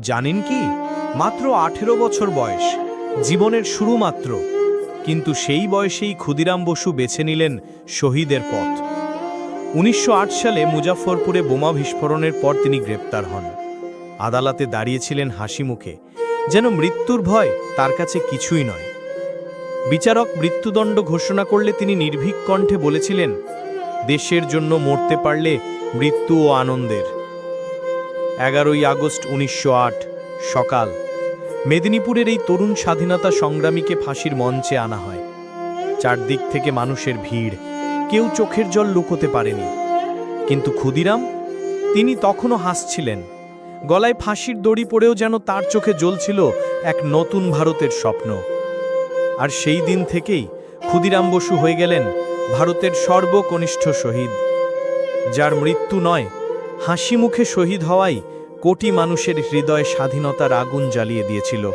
জানেন কি? মাত্র আঠেরো বছর বয়স, জীবনের শুরু মাত্র কিন্তু সেই বয়সেই ক্ষুদিরাম বসু বেছে নিলেন শহীদের পথ। উনিশশো আট সালে মুজাফরপুরে বোমা বিস্ফোরণের পর তিনি গ্রেপ্তার হন। আদালতে দাঁড়িয়েছিলেন হাসি মুখে। যেন মৃত্যুর ভয় তার কাছে কিছুই নয়। বিচারক মৃত্যুদণ্ড ঘোষণা করলে তিনি নির্ভীক কণ্ঠে বলেছিলেন, দেশের জন্য মরতে পারলে মৃত্যু ও আনন্দের। এগারোই আগস্ট উনিশশো আট, সকাল। মেদিনীপুরের এই তরুণ স্বাধীনতা সংগ্রামীকে ফাঁসির মঞ্চে আনা হয়। চারদিক থেকে মানুষের ভিড়, কেউ চোখের জল লুকোতে পারেনি। কিন্তু ক্ষুদিরাম, তিনি তখনও হাসছিলেন। গলায় ফাঁসির দড়ি পড়েও যেন তার চোখে জ্বলছিল এক নতুন ভারতের স্বপ্ন। আর সেই দিন থেকেই ক্ষুদিরাম বসু হয়ে গেলেন ভারতের সর্বকনিষ্ঠ শহীদ, যার মৃত্যু নয় হাসি মুখে শহীদ হওয়াই কোটি মানুষের হৃদয়ে স্বাধীনতার আগুন জ্বালিয়ে দিয়েছিল।